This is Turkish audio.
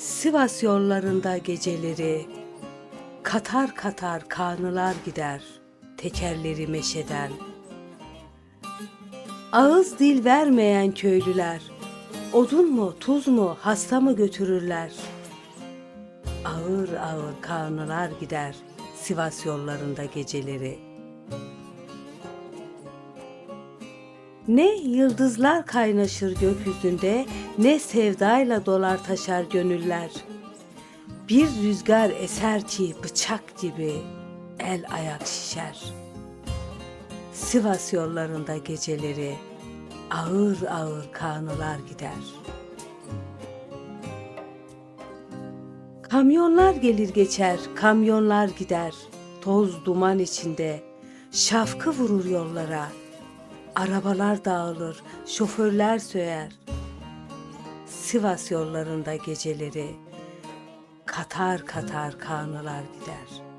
Sivas yollarında geceleri katar katar kanılar gider tekerleri meşeden. Ağız dil vermeyen köylüler odun mu tuz mu hasta mı götürürler. Ağır ağır kanılar gider Sivas yollarında geceleri. Ne yıldızlar kaynaşır gökyüzünde, ne sevdayla dolar taşar gönüller. Bir rüzgar eser ki bıçak gibi el ayak şişer. Sivas yollarında geceleri ağır ağır kanılar gider. Kamyonlar gelir geçer, kamyonlar gider. Toz duman içinde şafkı vurur yollara. Arabalar dağılır, şoförler söyer. Sivas yollarında geceleri katar katar kanılar gider.''